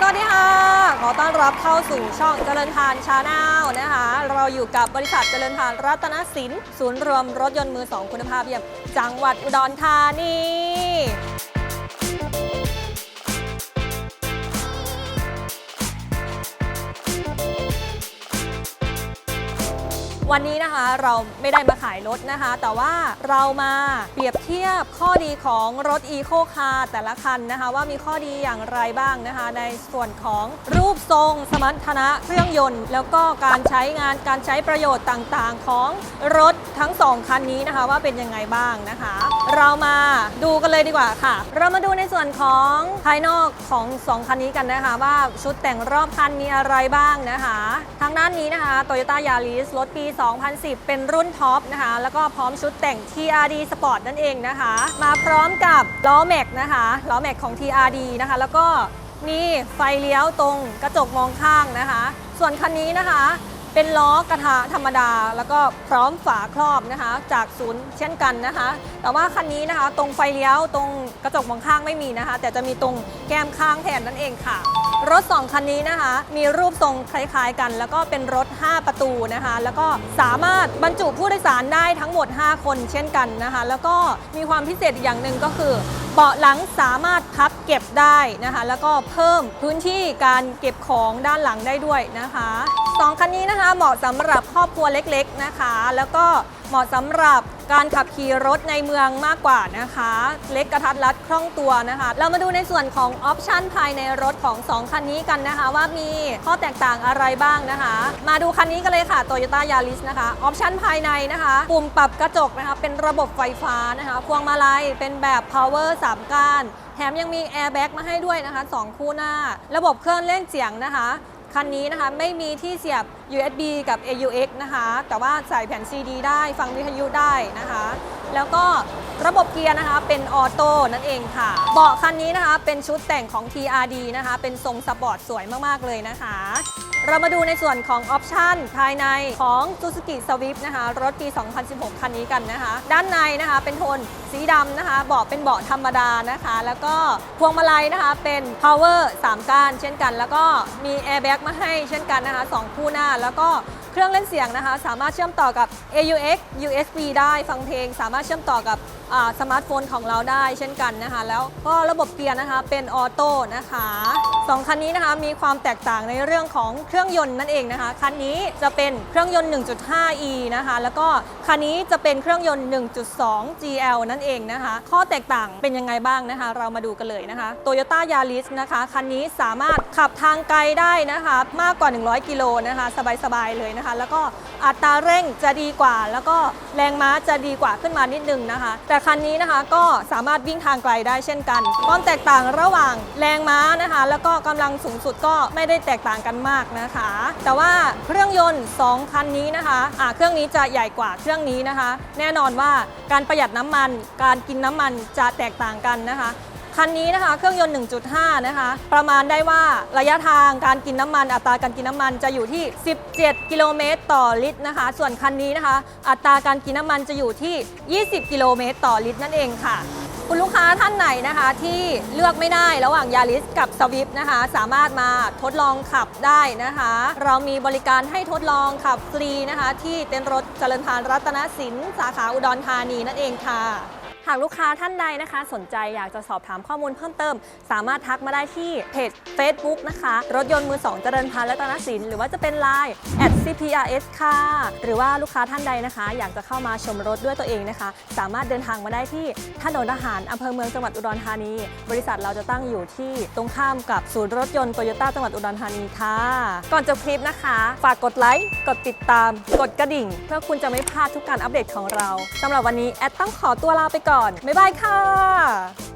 สวัสดีค่ะ ขอต้อนรับเข้าสู่ช่องเจริญทานชาแนลนะคะ เราอยู่กับบริษัทเจริญทานรัตนสิน ศูนย์รวมรถยนต์มือสองคุณภาพเยี่ยม จังหวัดอุดรธานี วันนี้นะคะเราไม่ได้มาขายรถนะคะ แต่ว่าเรามาเปรียบเทียบข้อดีของรถ e c o Car แต่ละคันนะคะ ว่ามีข้อดีอย่างไรบ้างนะคะ ในส่วนของรูปทรง สมรรถนะเครื่องยนต์ แล้วก็การใช้งานการใช้ประโยชน์ต่างๆ ของรถทั้งสองคันนี้นะคะ ว่าเป็นยังไงบ้างนะคะ เรามาดูกันเลยดีกว่าค่ะ เรามาดูในส่วนของภายนอกของสองคันนี้กันนะคะ ว่าชุดแต่งรอบคันมีอะไรบ้างนะคะ ทางด้านนี้นะคะ Toyota Yaris รถปี2010 เป็นรุ่นท็อปนะคะ แล้วก็พร้อมชุดแต่ง TRD Sport นั่นเองนะคะ มาพร้อมกับล้อแม็กนะคะล้อแม็กของ TRD นะคะ แล้วก็มีไฟเลี้ยวตรงกระจกมองข้างนะคะ ส่วนคันนี้นะคะเป็นล้อกระทะธรรมดา แล้วก็พร้อมฝาครอบนะคะ จากศูนย์เช่นกันนะคะ แต่ว่าคันนี้นะคะ ตรงไฟเลี้ยวตรงกระจกมองข้างไม่มีนะคะ แต่จะมีตรงแก้มข้างแทนนั่นเองค่ะ รถ 2 คันนี้นะคะ มีรูปทรงคล้ายๆกัน แล้วก็เป็นรถ 5 ประตูนะคะ แล้วก็สามารถบรรจุผู้โดยสารได้ทั้งหมด 5 คนเช่นกันนะคะ แล้วก็มีความพิเศษอีกอย่างหนึ่งก็คือเบาะหลังสามารถพับเก็บได้นะคะ แล้วก็เพิ่มพื้นที่การเก็บของด้านหลังได้ด้วยนะคะ สองคันนี้นะคะ เหมาะสำหรับครอบครัวเล็กๆนะคะ แล้วก็เหมาะสำหรับการขับขี่รถในเมืองมากกว่านะคะ เล็กกระทัดรัดคล่องตัวนะคะ เรามาดูในส่วนของออปชันภายในรถของ 2 คันนี้กันนะคะ ว่ามีข้อแตกต่างอะไรบ้างนะคะ มาดูคันนี้กันเลยค่ะ Toyota Yaris นะคะออปชันภายในนะคะ ปุ่มปรับกระจกนะคะเป็นระบบไฟฟ้านะคะพวงมาลัยเป็นแบบ power 3ก้านแถมยังมีแอร์แบ็กมาให้ด้วยนะคะ 2 คู่หน้า ระบบเครื่องเล่นเสียงนะคะ คันนี้นะคะไม่มีที่เสียบ USB กับ AUX นะคะ แต่ว่าใส่แผ่น CD ได้ฟังวิทยุได้นะคะ แล้วก็ระบบเกียร์นะคะเป็นออโต้นั่นเองค่ะ เบาะคันนี้นะคะเป็นชุดแต่งของ TRD นะคะ เป็นทรงสปอร์ตสวยมาก ๆ เลยนะคะ เรามาดูในส่วนของออปชันภายในของ Suzuki Swift นะคะ รถปี 2016 คันนี้กันนะคะ ด้านในนะคะเป็นโทนสีดำนะคะ เบาะเป็นเบาะธรรมดานะคะ แล้วก็พวงมาลัยนะคะเป็น power 3ก้านเช่นกัน แล้วก็มี airbag มาให้เช่นกันนะคะ 2 คู่หน้าแล้วก็ เครื่องเล่นเสียงนะคะ สามารถเชื่อมต่อกับ AUX USB ได้ฟังเพลง สามารถเชื่อมต่อกับสมาร์ทโฟนของเราได้เช่นกันนะคะ แล้วก็ระบบเกียร์นะคะเป็นออโต้นะคะสองคันนี้นะคะมีความแตกต่างในเรื่องของเครื่องยนต์นั่นเองนะคะคันนี้จะเป็นเครื่องยนต์ 1.5e นะคะแล้วก็คันนี้จะเป็นเครื่องยนต์ 1.2 GL นั่นเองนะคะ ข้อแตกต่างเป็นยังไงบ้างนะคะ เรามาดูกันเลยนะคะ Toyota Yaris นะคะคันนี้สามารถขับทางไกลได้นะคะมากกว่า 100 กิโลนะคะสบายๆเลยนะคะ แล้วก็อัตราเร่งจะดีกว่า แล้วก็แรงม้าจะดีกว่าขึ้นมานิดนึงนะคะ แต่คันนี้นะคะก็สามารถวิ่งทางไกลได้เช่นกัน ความแตกต่างระหว่างแรงม้านะคะ แล้วก็กำลังสูงสุดก็ไม่ได้แตกต่างกันมากนะคะ แต่ว่าเครื่องยนต์ 2 คันนี้นะคะะเครื่องนี้จะใหญ่กว่าเครื่องนี้นะคะ แน่นอนว่าการประหยัดน้ำมัน การกินน้ำมันจะแตกต่างกันนะคะ คันนี้นะคะเครื่องยนต์ 1.5 นะคะ ประมาณได้ว่าระยะทางการกินน้ำมันอัตราการกินน้ำมันจะอยู่ที่ 17 กิโลเมตรต่อลิตรนะคะ ส่วนคันนี้นะคะ อัตราการกินน้ำมันจะอยู่ที่ 20 กิโลเมตรต่อลิตรนั่นเองค่ะคุณลูกค้าท่านไหนนะคะที่เลือกไม่ได้ระหว่างยาริสกับสวิฟนะคะ สามารถมาทดลองขับได้นะคะ เรามีบริการให้ทดลองขับฟรีนะคะ ที่เต็นท์รถเจริญพานรัตนสินสาขาอุดรธานีนั่นเองค่ะ หากลูกค้าท่านใดนะคะ สนใจอยากจะสอบถามข้อมูลเพิ่มเติม สามารถทักมาได้ที่เพจ Facebook นะคะ รถยนต์มือ2เจริญพานและตนสินหรือว่าจะเป็น Line @cprs ค่ะ หรือว่าลูกค้าท่านใดนะคะ อยากจะเข้ามาชมรถด้วยตัวเองนะคะ สามารถเดินทางมาได้ที่ถนนทหารอำเภอเมืองจังหวัดอุดรธานี บริษัทเราจะตั้งอยู่ที่ตรงข้ามกับศูนย์รถยนต์โตโยต้าจังหวัดอุดรธานีค่ะ ก่อนจบคลิปนะคะ ฝากกดไลค์กดติดตาม กดกระดิ่ง เพื่อคุณจะไม่พลาดทุกการอัปเดตของเราสำหรับวันนี้แอดต้องขอตัวลาไปก่อนก่อน บ๊ายบายค่ะ